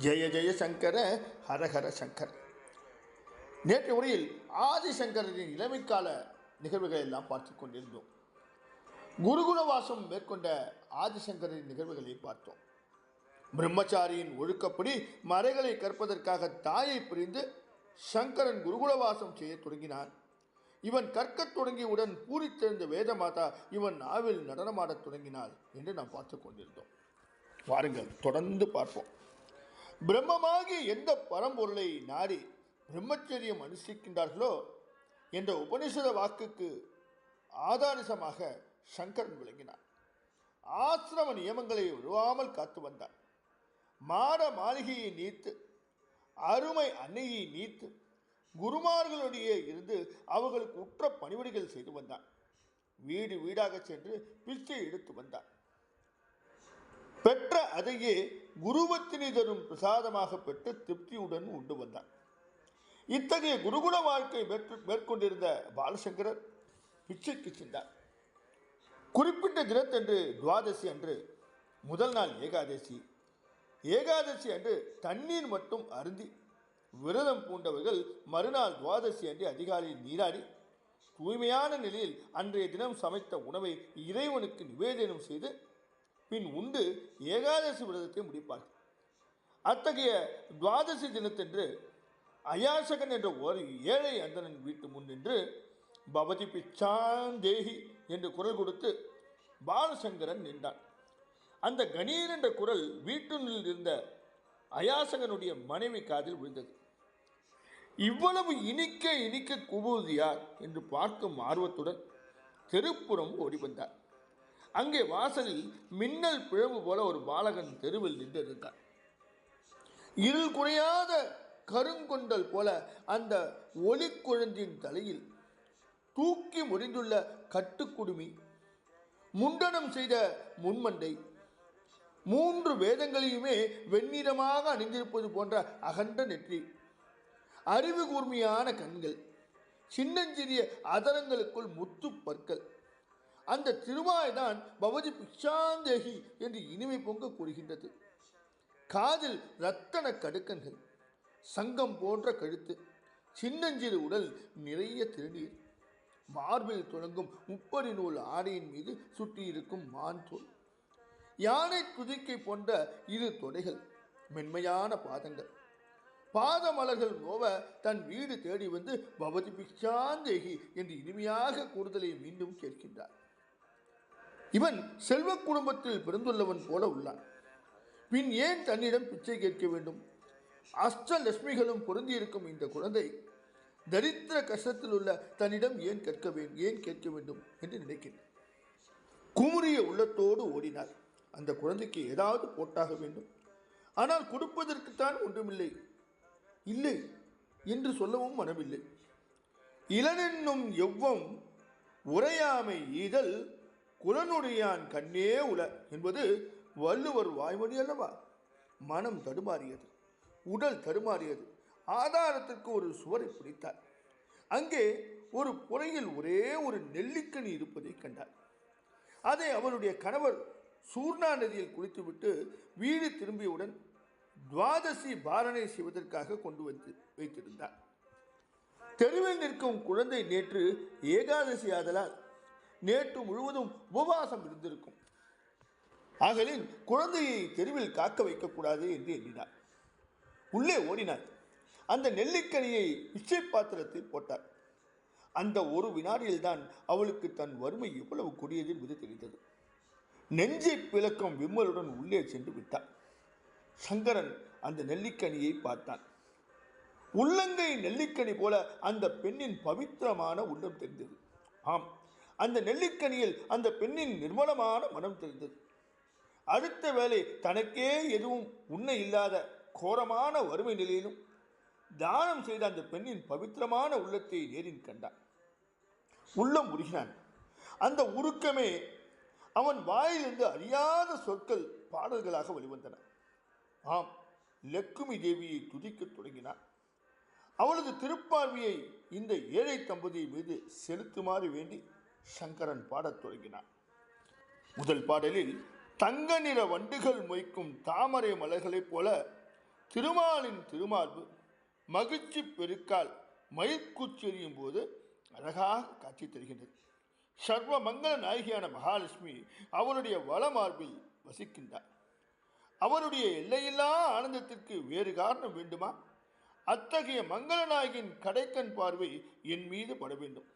ஜெய ஜெயசங்கர ஹரஹர சங்கர். நேற்று உரையில் ஆதிசங்கரின் இளமைக்கால நிகழ்வுகளை எல்லாம் பார்த்து கொண்டிருந்தோம். குருகுல வாசம் மேற்கொண்ட ஆதிசங்கரின் நிகழ்வுகளை பார்த்தோம். பிரம்மச்சாரியின் ஒழுக்கப்படி மறைகளை கற்பதற்காக தாயை பிரிந்து சங்கரன் குருகுலவாசம் செய்ய தொடங்கினான். இவன் கற்கத் தொடங்கியவுடன் பூரித்தெழுந்த வேதமாதா இவன் நாவில் நடனமாடத் தொடங்கினாள் என்று நாம் பார்த்து கொண்டிருந்தோம். வாருங்கள் தொடர்ந்து பார்ப்போம். பிரம்மமாகிய எந்த பரம்பொருளை நாடி பிரம்மச்சரியம் அனுஷ்டிக்கின்றார்களோ என்ற உபனிஷத வாக்குக்கு ஆதாரிசமாக சங்கரன் விளங்கினார். ஆசிரம நியமங்களை விழுவாமல் காத்து வந்தார். மாட மாளிகையை நீத்து அருமை அன்னையை நீத்து குருமார்களுடைய இருந்து அவர்களுக்கு உற்ற பணிவிடைகள் செய்து வந்தான். வீடு வீடாக சென்று பிச்சை எடுத்து வந்தான். பெற்ற அதையே குருவத்தினை தரும் பிரசாதமாக பெற்று திருப்தியுடன் உண்டு வந்தான். இத்தகைய குருகுல வாழ்க்கை மேற்கொண்டிருந்த பாலசங்கரர் பிச்சைக்கு சென்றார். குறிப்பிட்ட தினத்தன்று துவாதசி அன்று முதல் நாள் ஏகாதசி. ஏகாதசி அன்று தண்ணீர் மட்டும் அருந்தி விரதம் பூண்டவர்கள் மறுநாள் துவாதசி அன்று அதிகாலையில் நீராடி தூய்மையான நிலையில் அன்றைய தினம் சமைத்த உணவை இறைவனுக்கு நிவேதனம் செய்து பின் உண்டு ஏகாதசி விரதத்தை முடிப்பார்கள். அத்தகைய துவாதசி தினத்தன்று அயாசகன் என்ற ஒரு ஏழை அந்தணன் வீட்டு முன் நின்று பவதி பிச்சாந்தேகி என்று குரல் கொடுத்து பாலசங்கரன் நின்றான். அந்த கணீர் என்ற குரல் வீட்டினுள் இருந்த அயாசகனுடைய மனைவி காதில் விழுந்தது. இவ்வளவு இனிக்க இனிக்க குபூதியார் யார் என்று பார்க்கும் ஆர்வத்துடன் தெருப்புறம் ஓடி வந்தார் அங்கே வாசலில் மின்னல் பிழவு போல ஒரு பாலகன் தெருவில் நின்றிருந்தார் இருள் குறையாத கருங்கொண்டல் போல அந்த ஒளி குழந்தையின் தலையில் தூக்கி முடிந்துள்ள கட்டுக்குடுமி முண்டனம் செய்த முன்மண்டை மூன்று வேதங்களையுமே வெண்ணிறமாக அணிந்திருப்பது போன்ற அகன்ற நெற்றி அறிவு கூர்மையான கண்கள் சின்னஞ்சிறிய அதரங்களுக்குள் முத்து பற்கள். அந்த திருவாய்தான் பவதி பிக்ஷாந்தேகி என்று இனிமை பொங்க கூறுகின்றது. காதில் ரத்தன கடுக்கன்கள் சங்கம் போன்ற கழுத்து சின்னஞ்சிறு உடல் நிறைய திருநீர் மார்பில் தொடங்கும் முப்பரி நூல் ஆடையின் மீது சுட்டியிருக்கும் மான் தோல் யானை குதிக்கை போன்ற இரு தொடைகள் மென்மையான பாதங்கள். பாதமலர்கள் நோவ தன் வீடு தேடி வந்து பவதி பிக்ஷாந்தேகி என்று இனிமையாக கூடுதலை மீண்டும் கேட்கின்றார். இவன் செல்வ குடும்பத்தில் பிறந்துள்ளவன் போல உள்ளான். பின் ஏன் தன்னிடம் பிச்சை கேட்க வேண்டும்? அஷ்டலட்சுமிகளும் பொருந்தியிருக்கும் இந்த குழந்தை தரித்திர கஷ்டத்தில் உள்ள தன்னிடம் ஏன் கேட்க வேண்டும் ஏன் கேட்க வேண்டும் என்று நினைக்கிறேன் குமுறிய உள்ளத்தோடு ஓடினார் அந்த குழந்தைக்கு ஏதாவது போட்டாக வேண்டும். ஆனால் கொடுப்பதற்குத்தான் ஒன்றுமில்லை. இல்லை என்று சொல்லவும் மனமில்லை. இளனென்னும் எவ்வம் உரையாமை ஈதல் குலனுடையான் கண்ணே உல என்பது வள்ளுவர் வாய்மொழி அல்லவா? மனம் தடுமாறியது உடல் தடுமாறியது. ஆதாரத்திற்கு ஒரு சுவரை பிடித்தார். அங்கே ஒரு புறையில் ஒரே ஒரு நெல்லிக்கனி இருப்பதை கண்டார். அதை அவனுடைய கணவர் சூர்ணா நதியில் குளித்துவிட்டு வீடு திரும்பியவுடன் துவாதசி பாரணை செய்வதற்காக கொண்டு வந்து வைத்திருந்தார். தெருவில் நிற்கும் குழந்தை நேற்று ஏகாதசி ஆதலால் நேற்று முழுவதும் உபவாசம் இருந்திருக்கும். ஆகலின் குழந்தையை தெருவில் காக்க வைக்கக்கூடாது என்று எண்ணினார். உள்ளே ஓடினார். அந்த நெல்லிக்கனியை இச்சை பாத்திரத்தில் போட்டார். அந்த ஒரு வினாடியில்தான் அவளுக்கு தன் வறுமை எவ்வளவு கொடியது என்பது தெரிந்தது. நெஞ்சை பிளக்கம் விம்மலுடன் உள்ளே சென்று விட்டார். சங்கரன் அந்த நெல்லிக்கனியை பார்த்தான். உள்ளங்கை நெல்லிக்கனி போல அந்த பெண்ணின் பவித்திரமான உள்ளம் தெரிந்தது. ஆம் அந்த நெல்லிக்கனியில் அந்த பெண்ணின் நிர்மலமான மனம் தெரிந்தது. அடுத்த வேளை தனக்கே எதுவும் உண்மை இல்லாத கோரமான வறுமை நிலையிலும் தானம் செய்த அந்த பெண்ணின் பவித்திரமான உள்ளத்தை நேரில் கண்டான். உள்ளம் உருகினான். அந்த உருக்கமே அவன் வாயிலிருந்து அறியாத சொற்கள் பாடல்களாக வெளிவந்தன. ஆம் லக்குமி தேவியை துதிக்கத் தொடங்கினான். அவளது திருப்பார்வையை இந்த ஏழை தம்பதி மீது செலுத்துமாறு வேண்டி சங்கரன் பாடத் தொடங்கினான். முதல் பாடலில் தங்க நிற வண்டுகள் மொய்க்கும் தாமரை மலர்களைப் போல திருமாலின் திருமார்பு மகிழ்ச்சி பெருக்கால் மயிர்கூச்செறியும் போது அழகாக காட்சி தருகின்றது. சர்வ மங்கள நாயகியான மகாலட்சுமி அவருடைய வளமார்பில் வசிக்கின்றார் அவருடைய எல்லையில்லா ஆனந்தத்திற்கு வேறு காரணம் வேண்டுமா? அத்தகைய மங்களநாயகின் கடைக்கண் பார்வை என் மீது பட வேண்டும்.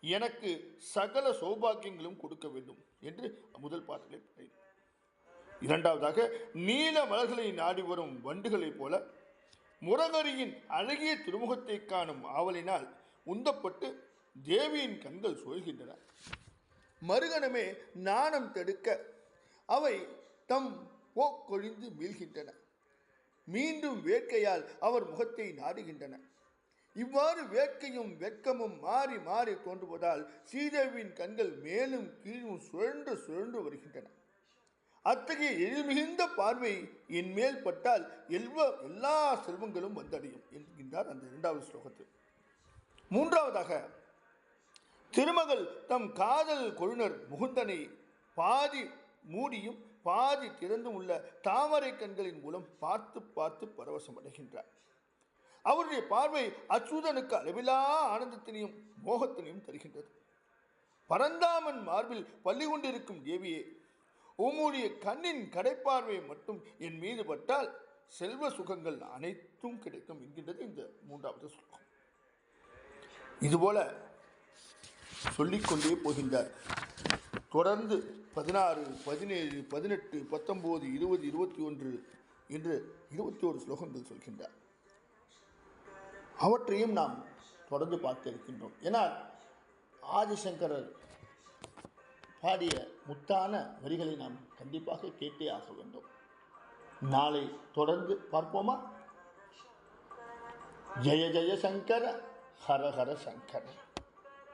எனக்கு சகல சௌபாக்கியங்களும் கொடுக்க வேண்டும் என்று முதல் பாட்டிலே பாடினார். இரண்டாவதாக நீல மலர்களை நாடி வரும் வண்டுகளைப் போல முரகரியின் அழகிய திருமுகத்தை காணும் ஆவலினால் உந்தப்பட்டு தேவியின் கண்கள் சோழ்கின்றன மறுகணமே நாணம் தடுக்க அவை தம் போக்கொழிந்து மீள்கின்றன. மீண்டும் வேட்கையால் அவர் முகத்தை நாடுகின்றன. இவ்வாறு வேட்கையும் வெட்கமும் மாறி மாறி தோன்றுவதால் சீதேவியின் கண்கள் மேலும் கீழும் சுழன்று சுழன்று வருகின்றன. அத்தகைய எழில் பார்வை என் மேல் பட்டால் எல்வ எல்லா செல்வங்களும் வந்தடையும் என்கின்றார் அந்த இரண்டாவது ஸ்லோகத்தில். மூன்றாவதாக திருமகள் தம் காதல் கொழுனர் முகுந்தனை பாதி மூடியும் பாதி திறந்தும் உள்ள தாமரை கண்களின் மூலம் பார்த்து பார்த்து பரவசம் அடைகின்றார் அவருடைய பார்வை அச்சுதனுக்கு அளவிலா ஆனந்தத்தினையும் மோகத்தினையும் தருகின்றது. பரந்தாமன் மார்பில் பள்ளி கொண்டிருக்கும் தேவியே உம்முடைய கண்ணின் கடைப்பார்வை மட்டும் என் மீது பட்டால் செல்வ சுகங்கள் அனைத்தும் கிடைக்கும் என்கின்றது இந்த மூன்றாவது ஸ்லோகம் இதுபோல சொல்லிக்கொண்டே போகின்றார். தொடர்ந்து பதினாறு பதினேழு பதினெட்டு பத்தொம்போது இருபது இருபத்தி ஒன்று என்று இருபத்தி ஒரு ஸ்லோகங்கள் சொல்கின்றார். அவற்றையும் நாம் தொடர்ந்து பார்த்திருக்கின்றோம். ஏன்னா ஆதிசங்கரர் பாடிய முத்தான வரிகளை நாம் கண்டிப்பாக கேட்டே ஆக வேண்டும். நாளை தொடர்ந்து பார்ப்போமா? ஜெய ஜெய சங்கர ஹர ஹர சங்கர.